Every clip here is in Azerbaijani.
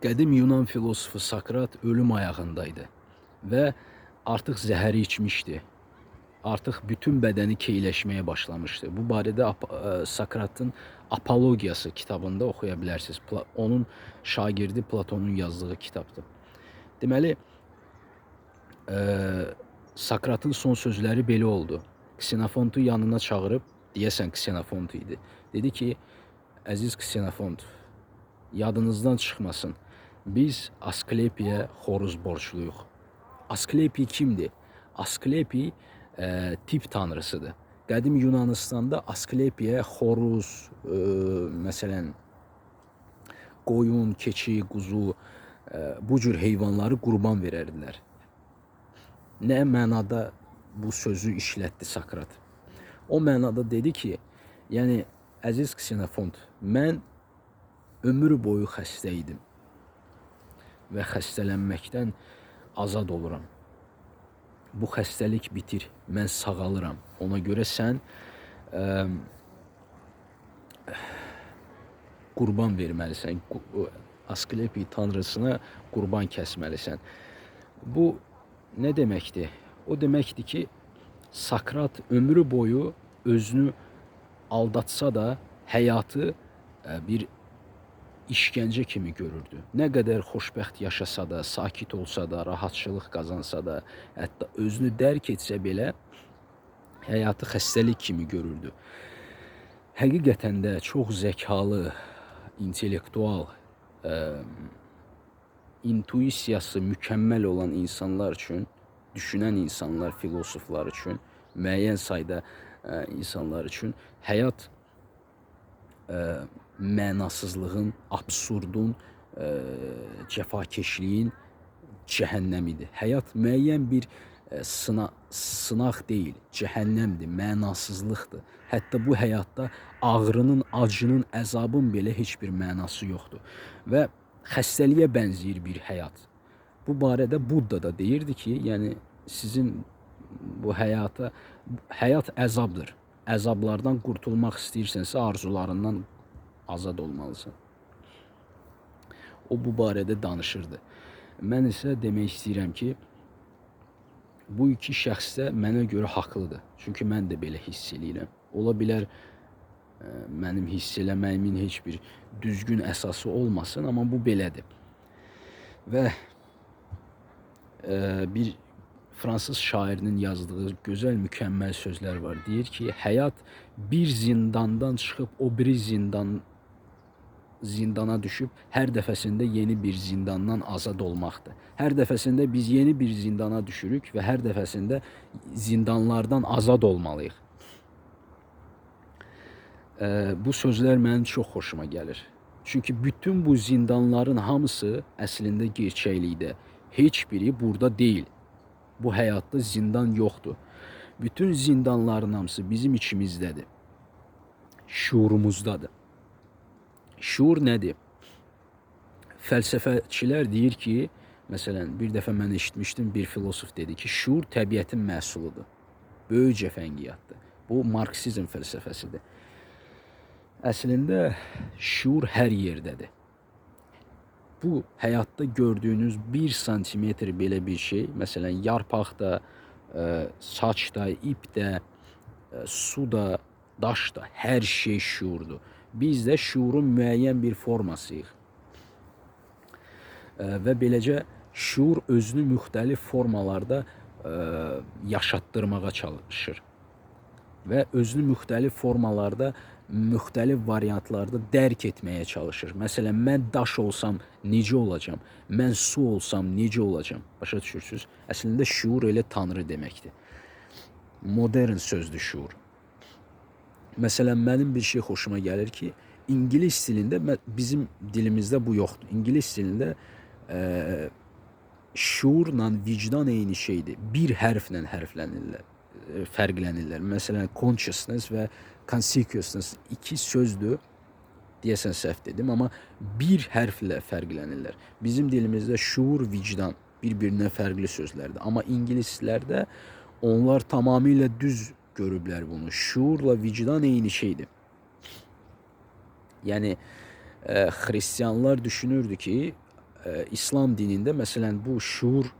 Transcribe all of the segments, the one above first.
Qədim Yunan filosofu Sakrat ölüm ayağındaydı və artıq zəhəri içmişdi. Artıq bütün bədəni keyləşməyə başlamışdı. Bu barədə ə, Sakratın Apologiyası kitabında oxuya bilərsiniz. Onun şagirdi Platonun yazdığı kitabdır. Deməli, ə, Sakratın son sözləri belə oldu. Ksenofontu yanına çağırıb, deyəsən Ksenofont idi. Dedi ki, əziz Ksenofont, yadınızdan çıxmasın. Biz Asklepiyə xoruz borcluyuq. Asklepi kimdir? Asklepi e, tip tanrısıdır. Qədim Yunanistanda Asklepiyə xoruz, e, məsələn, qoyun, keçi, quzu, e, bu cür heyvanları qurban verərdilər. Nə mənada bu sözü işlətdi Sakrat? O mənada dedi ki, yəni əziz Ksenofont, mən ömür boyu xəstə idim və xəstələnməkdən azad oluram. Bu xəstəlik bitir, mən sağalıram. Ona görə sən ə, qurban verməlisən. Asklepi tanrısına qurban kəsməlisən. Bu nə deməkdir? O deməkdir ki, Sakrat ömrü boyu özünü aldatsa da həyatı bir işgəncə kimi görürdü. Nə qədər xoşbəxt yaşasa da, sakit olsa da, rahatçılıq qazansa da, hətta özünü dərk etsə belə həyatı xəstəlik kimi görürdü. Həqiqətən də çox zəkalı, intellektual, ə, intuisiyası mükəmməl olan insanlar üçün, düşünən insanlar, filosoflar üçün, müəyyən sayda ə, insanlar üçün həyat ə, mənasızlığın, absurdun, ə, cəfakeşliyin cəhənnəmidir. Həyat müəyyən bir ə, sına, sınaq deyil, cəhənnəmdir, mənasızlıqdır. Hətta bu həyatda ağrının, acının, əzabın belə heç bir mənası yoxdur və xəstəliyə bənzəyir bir həyat. Bu barədə Budda da deyirdi ki, yəni sizin bu həyata həyat əzabdır. Əzablardan qurtulmaq istəyirsənsə arzularından azad olmalısan. O bu barədə danışırdı. Mən isə demək istəyirəm ki, bu iki şəxs də mənə görə haqlıdır. Çünki mən də belə hiss eləyirəm. Ola bilər ə, mənim hiss eləməyimin heç bir düzgün əsası olmasın, amma bu belədir. Və ə, bir fransız şairinin yazdığı gözəl mükəmməl sözlər var. Deyir ki, həyat bir zindandan çıxıb o biri zindan zindana düşüb hər dəfəsində yeni bir zindandan azad olmaqdır. Hər dəfəsində biz yeni bir zindana düşürük və hər dəfəsində zindanlardan azad olmalıyıq. Ə, bu sözlər mənim çox xoşuma gəlir. Çünki bütün bu zindanların hamısı əslində gerçəklikdə heç biri burada deyil. Bu həyatda zindan yoxdur. Bütün zindanların hamısı bizim içimizdədir. Şuurumuzdadır. Şuur nədir? Fəlsəfəçilər deyir ki, məsələn, bir dəfə mən eşitmişdim, bir filosof dedi ki, şuur təbiətin məhsuludur. Böyük cəfəngiyatdır. Bu marksizm fəlsəfəsidir. Əslində şuur hər yerdədir. Bu həyatda gördüyünüz 1 santimetr belə bir şey, məsələn, yarpaq da, ə, saç da, ip də, ə, su da, daş da, hər şey şuurdur. Biz də şuurun müəyyən bir formasıyıq. Ə, və beləcə şuur özünü müxtəlif formalarda yaşatdırmağa çalışır və özünü müxtəlif formalarda, müxtəlif variantlarda dərk etməyə çalışır. Məsələn, mən daş olsam necə olacam? Mən su olsam necə olacam? Başa düşürsüz? Əslində şuur elə tanrı deməkdir. Modern sözdür şuur. Məsələn, mənim bir şey xoşuma gəlir ki, ingilis dilində bizim dilimizdə bu yoxdur. İngilis dilində ə, şuurla vicdan eyni şeydir. Bir hərflə hərflənirlər, ə, fərqlənirlər. Məsələn, consciousness və consciousness iki sözdür. Deyəsən səhv dedim, amma bir hərflə fərqlənirlər. Bizim dilimizdə şuur, vicdan bir-birindən fərqli sözlərdir. Amma ingilislərdə onlar tamamilə düz görüblər bunu. Şuurla vicdan eyni şeydir. Yəni ə, xristianlar düşünürdü ki, e, İslam dinində məsələn bu şuur e,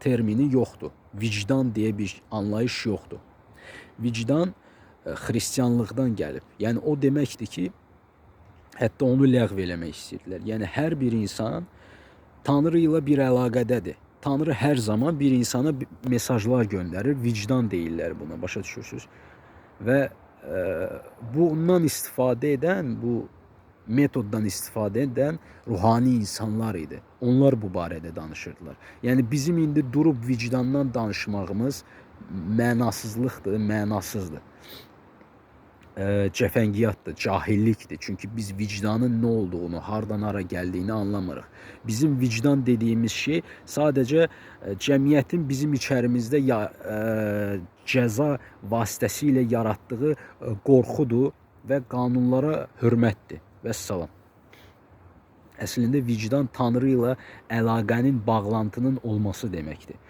termini yoxdur. Vicdan deyə bir anlayış yoxdur. Vicdan e, xristianlıqdan gəlib. Yəni o deməkdir ki, hətta onu ləğv eləmək istəyirdilər. Yəni hər bir insan Tanrı ilə bir əlaqədədir. Tanrı hər zaman bir insana mesajlar göndərir. Vicdan deyirlər buna, başa düşürsüz? Və e, bundan istifadə edən, bu metoddan istifadə edən ruhani insanlar idi. Onlar bu barədə danışırdılar. Yəni bizim indi durub vicdandan danışmağımız mənasızlıqdır, mənasızdır. E, cəfəngiyatdır, cahillikdir. Çünki biz vicdanın nə olduğunu, hardan hara gəldiyini anlamırıq. Bizim vicdan dediyimiz şey sadəcə e, cəmiyyətin bizim içərimizdə ya, e, cəza vasitəsilə yaratdığı e, qorxudur və qanunlara hörmətdir. Vəssalam. Əslində vicdan Tanrı ilə əlaqənin, bağlantının olması deməkdir.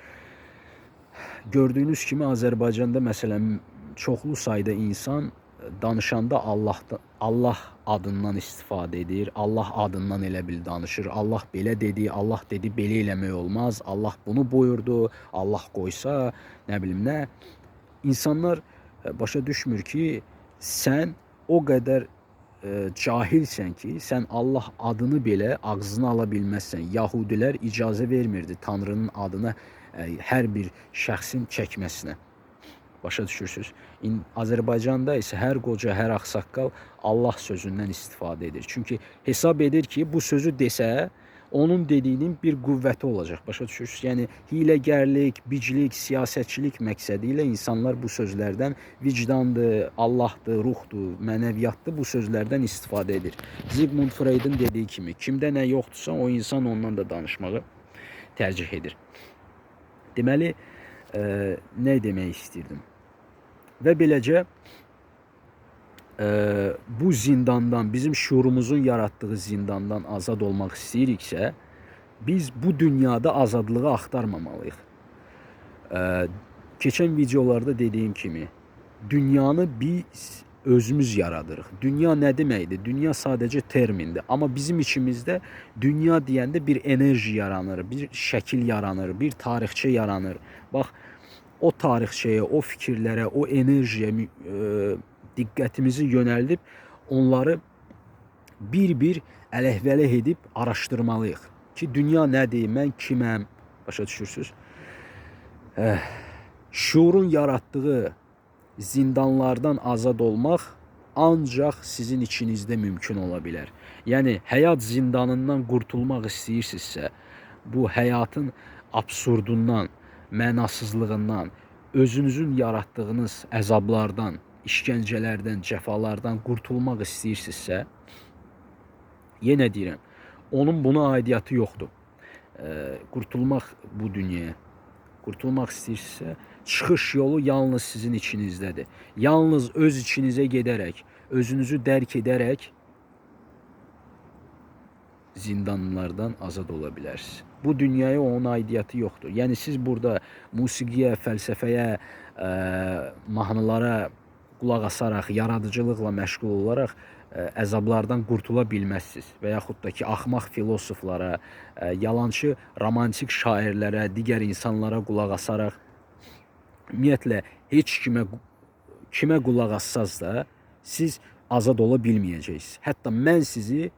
Gördüyünüz kimi Azərbaycanda məsələn çoxlu sayda insan danışanda Allahdan Allah adından istifadə edir. Allah adından elə bil danışır. Allah belə dedi, Allah dedi belə eləmək olmaz. Allah bunu buyurdu. Allah qoysa, nə bilim nə. İnsanlar e, başa düşmür ki, sən o qədər e, cahilsən ki, sən Allah adını belə ağzına ala bilməzsən. Yahudilər icazə vermirdi Tanrının adını e, hər bir şəxsin çəkməsinə. Başa düşürsüz? İn Azərbaycanda isə hər qoca, hər ağsaqqal Allah sözündən istifadə edir. Çünki hesab edir ki, bu sözü desə, onun dediyinin bir qüvvəti olacaq. Başa düşürsüz? Yəni hiləgərlik, biclik, siyasətçilik məqsədi ilə insanlar bu sözlərdən vicdandır, Allahdır, ruhdur, mənəviyyatdır bu sözlərdən istifadə edir. Sigmund Freud'un dediyi kimi, kimdə nə yoxdursa, o insan ondan da danışmağı tərcih edir. Deməli, e, nə demək istirdim? Və beləcə e, bu zindandan, bizim şuurumuzun yaratdığı zindandan azad olmaq istəyiriksə, biz bu dünyada azadlığı axtarmamalıyıq. E, keçən videolarda dediyim kimi, dünyanı biz özümüz yaradırıq. Dünya nə deməkdir? Dünya sadəcə termindir. Amma bizim içimizdə dünya deyəndə bir enerji yaranır, bir şəkil yaranır, bir tarixçə yaranır. Bax, o tarixçəyə, o fikirlərə, o enerjiyə e, diqqətimizi yönəldib onları bir-bir ələhvəleh edib araşdırmalıyıq ki, dünya nədir, mən kiməm? Başa düşürsüz? Eh, şuurun yaratdığı zindanlardan azad olmaq ancaq sizin içinizdə mümkün ola bilər. Yəni həyat zindanından qurtulmaq istəyirsinizsə, bu həyatın absurdundan, mənasızlığından, özünüzün yaratdığınız əzablardan, işgəncələrdən, cəfalardan qurtulmaq istəyirsinizsə, yenə deyirəm, onun buna aidiyyatı yoxdur. Eee, qurtulmaq bu dünyaya, qurtulmaq istəyirsinizsə, çıxış yolu yalnız sizin içinizdədir. Yalnız öz içinizə gedərək, özünüzü dərk edərək zindanlardan azad ola bilərsiniz. Bu dünyaya onun aidiyyatı yoxdur. Yəni siz burada musiqiyə, fəlsəfəyə, ə, mahnılara qulaq asaraq, yaradıcılıqla məşğul olaraq ə, əzablardan qurtula bilməzsiniz və yaxud da ki, axmaq filosoflara, ə, yalançı romantik şairlərə, digər insanlara qulaq asaraq ümumiyyətlə heç kimə kimə qulaq assaz da siz azad ola bilməyəcəksiniz. Hətta mən sizi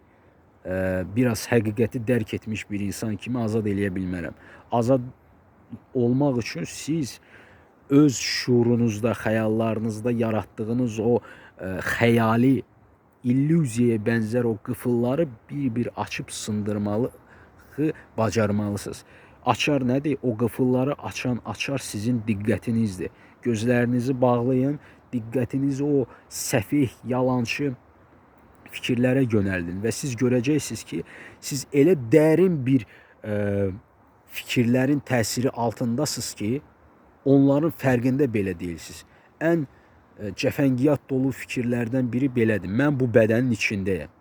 biraz həqiqəti dərk etmiş bir insan kimi azad eləyə bilmərəm. Azad olmaq üçün siz öz şuurunuzda, xəyallarınızda yaratdığınız o xəyali illüziyaya bənzər o qıfılları bir-bir açıb sındırmalı bacarmalısınız. Açar nədir? O qıfılları açan açar sizin diqqətinizdir. Gözlərinizi bağlayın, diqqətinizi o səfih, yalançı fikirlərə yönəldin və siz görəcəksiniz ki, siz elə dərin bir ə, fikirlərin təsiri altındasınız ki, onların fərqində belə deyilsiniz. Ən ə, cəfəngiyat dolu fikirlərdən biri belədir. Mən bu bədənin içindəyəm.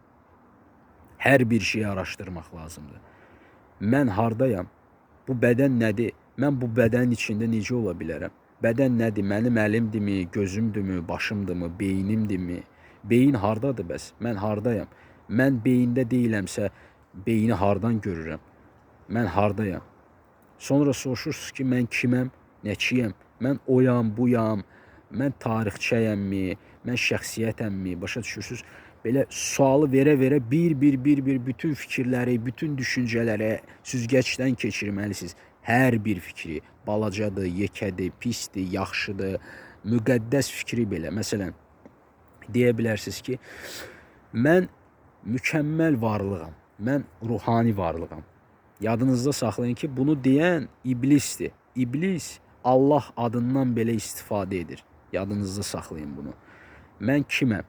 Hər bir şeyi araşdırmaq lazımdır. Mən hardayam? Bu bədən nədir? Mən bu bədənin içində necə ola bilərəm? Bədən nədir? Mənim əlimdirmi, gözümdürmü, başımdırmı, beynimdirmi? Beyin hardadır bəs? Mən hardayam? Mən beyində deyiləmsə, beyni hardan görürəm? Mən hardayam? Sonra soruşursunuz ki, mən kiməm, nəçiyəm? Mən oyam, buyam, mən tarixçəyəmmi, mən şəxsiyyətəmmi? Başa düşürsüz? Belə sualı verə-verə bir-bir bir-bir bütün fikirləri, bütün düşüncələri süzgəcdən keçirməlisiniz. Hər bir fikri balacadır, yekədir, pisdir, yaxşıdır, müqəddəs fikri belə. Məsələn, deyə bilərsiniz ki, mən mükəmməl varlığam. Mən ruhani varlığam. Yadınızda saxlayın ki, bunu deyən iblisdir. İblis Allah adından belə istifadə edir. Yadınızda saxlayın bunu. Mən kiməm?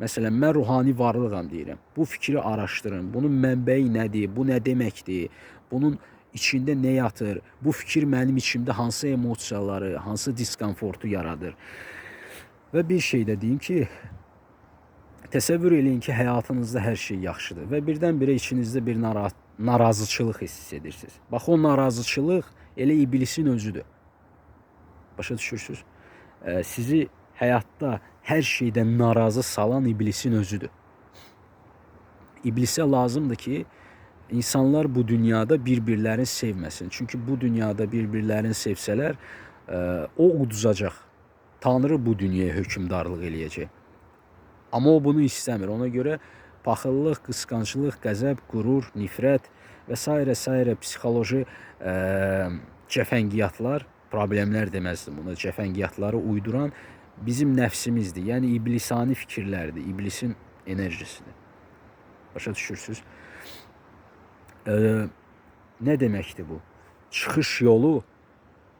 Məsələn, mən ruhani varlığam deyirəm. Bu fikri araşdırın. Bunun mənbəyi nədir? Bu nə deməkdir? Bunun içində nə yatır? Bu fikir mənim içimdə hansı emosiyaları, hansı diskomfortu yaradır? Və bir şey də deyim ki, təsəvvür eləyin ki, həyatınızda hər şey yaxşıdır və birdən-birə içinizdə bir nara narazıçılıq hiss edirsiniz. Bax o narazıçılıq elə iblisin özüdür. Başa düşürsüz? Ə, sizi həyatda hər şeydən narazı salan iblisin özüdür. İblisə lazımdır ki, insanlar bu dünyada bir-birlərini sevməsin. Çünki bu dünyada bir-birlərini sevsələr, ə, o uduzacaq. Tanrı bu dünyaya hökmdarlıq eləyəcək. Amma o bunu istəmir. Ona görə paxıllıq, qısqanclıq, qəzəb, qürur, nifrət və s. s. psixoloji ə, cəfəngiyyatlar, problemlər deməzdim buna. Cəfəngiyyatları uyduran bizim nəfsimizdir. Yəni iblisani fikirlərdir, iblisin enerjisidir. Başa düşürsüz? Ə, nə deməkdir bu? Çıxış yolu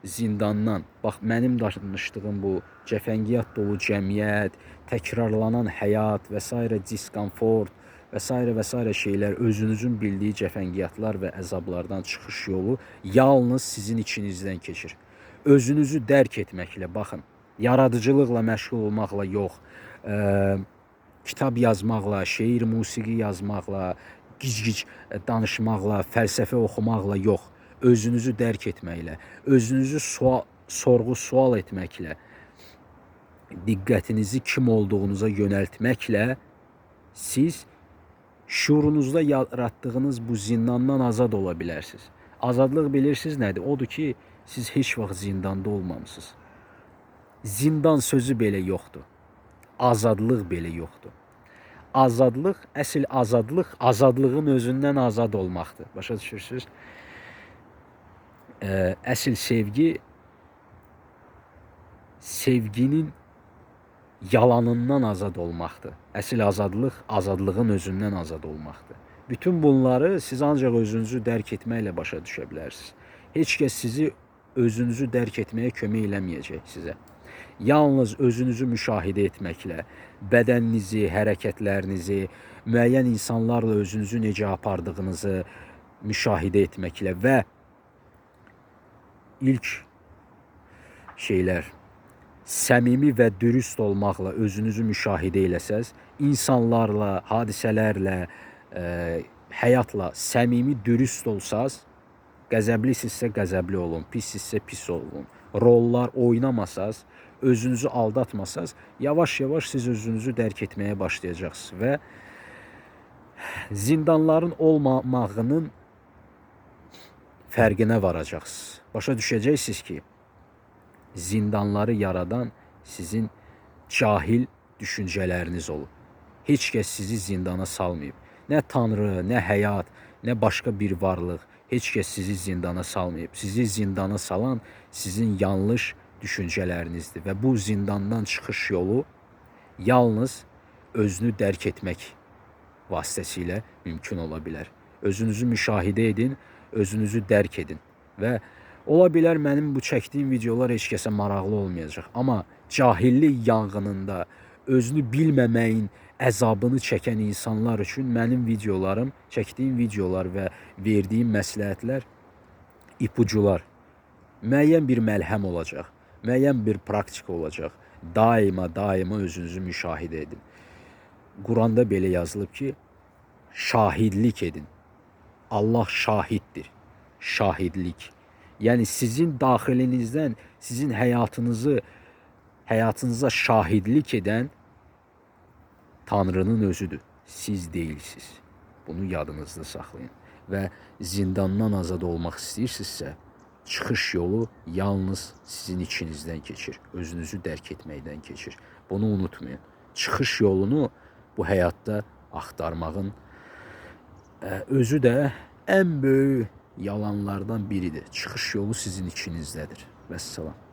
zindandan. Bax mənim danışdığım bu cəfəngiyyat dolu cəmiyyət, təkrarlanan həyat və s. diskomfort və s. və s. şeylər özünüzün bildiyi cəfəngiyyatlar və əzablardan çıxış yolu yalnız sizin içinizdən keçir. Özünüzü dərk etməklə baxın. Yaradıcılıqla məşğul olmaqla yox, ə, kitab yazmaqla, şeir, musiqi yazmaqla, gic-gic danışmaqla, fəlsəfə oxumaqla yox, özünüzü dərk etməklə, özünüzü sual, sorğu-sual etməklə, diqqətinizi kim olduğunuza yönəltməklə siz şuurunuzda yaratdığınız bu zindandan azad ola bilərsiniz. Azadlıq bilirsiniz nədir? Odur ki, siz heç vaxt zindanda olmamısınız. Zindan sözü belə yoxdur. Azadlıq belə yoxdur. Azadlıq, əsl azadlıq azadlığın özündən azad olmaqdır. Başa düşürsüz? Ə, əsl sevgi sevginin yalanından azad olmaqdır. Əsl azadlıq azadlığın özündən azad olmaqdır. Bütün bunları siz ancaq özünüzü dərk etməklə başa düşə bilərsiniz. Heç kəs sizi özünüzü dərk etməyə kömək eləməyəcək sizə. Yalnız özünüzü müşahidə etməklə, bədəninizi, hərəkətlərinizi, müəyyən insanlarla özünüzü necə apardığınızı müşahidə etməklə və ilk şeylər səmimi və dürüst olmaqla özünüzü müşahidə eləsəz, insanlarla, hadisələrlə, ə, həyatla səmimi, dürüst olsaz, qəzəblisinizsə qəzəbli olun, pissinizsə pis olun. Rollar oynamasaz, özünüzü aldatmasaz, yavaş-yavaş siz özünüzü dərk etməyə başlayacaqsınız və zindanların olmamağının fərqinə varacaqsınız. Başa düşəcəksiniz ki, zindanları yaradan sizin cahil düşüncələriniz olub. Heç kəs sizi zindana salmayıb. Nə tanrı, nə həyat, nə başqa bir varlıq heç kəs sizi zindana salmayıb. Sizi zindana salan sizin yanlış düşüncələrinizdir və bu zindandan çıxış yolu yalnız özünü dərk etmək vasitəsilə mümkün ola bilər. Özünüzü müşahidə edin, özünüzü dərk edin və Ola bilər mənim bu çəkdiyim videolar heç kəsə maraqlı olmayacaq, amma cahillik yanğınında özünü bilməməyin əzabını çəkən insanlar üçün mənim videolarım, çəkdiyim videolar və verdiyim məsləhətlər ipucular, müəyyən bir məlhəm olacaq, müəyyən bir praktika olacaq. Daima, daima özünüzü müşahidə edin. Quranda belə yazılıb ki, şahidlik edin. Allah şahiddir. Şahidlik. Yəni sizin daxilinizdən sizin həyatınızı həyatınıza şahidlik edən Tanrının özüdür. Siz deyilsiniz. Bunu yadınızda saxlayın. Və zindandan azad olmaq istəyirsinizsə, çıxış yolu yalnız sizin içinizdən keçir. Özünüzü dərk etməkdən keçir. Bunu unutmayın. Çıxış yolunu bu həyatda axtarmağın özü də ən böyük yalanlardan biridir. Çıxış yolu sizin içinizdədir. Vəssalam.